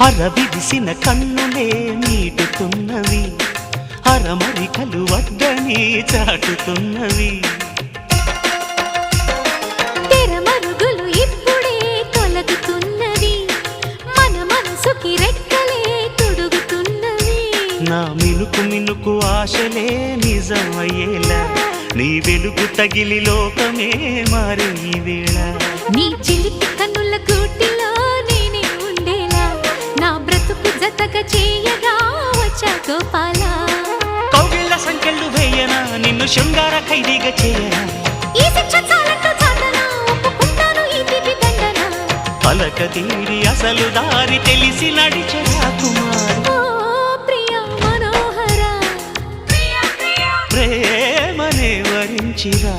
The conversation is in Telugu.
అరవిరిసిన కన్నులే నీటుతున్నవి. అరమరికలు వద్దని చాటుతున్నవి. నా మినుకు మినుకు ఆశలే నిజమయ్యేలా. నీ వెలుగు తగిలి లోకమే మారే ఈ వేళ. చేయగా వచ్చా గోపాల? కౌగిళ్ళ సంఖ్యలు వేయనా నిన్ను శృంగార ఖైదీగా చేయనా? ఈ శిక్ష చాలంటూ చాటనా ఒప్పుకుంటాను ఈ తిప్పి దండన? పలక తీరి అసలు దారి తెలిసి నడిచరా కుమార్? ప్రియ మనోహర. ప్రేమనే వరించిరా?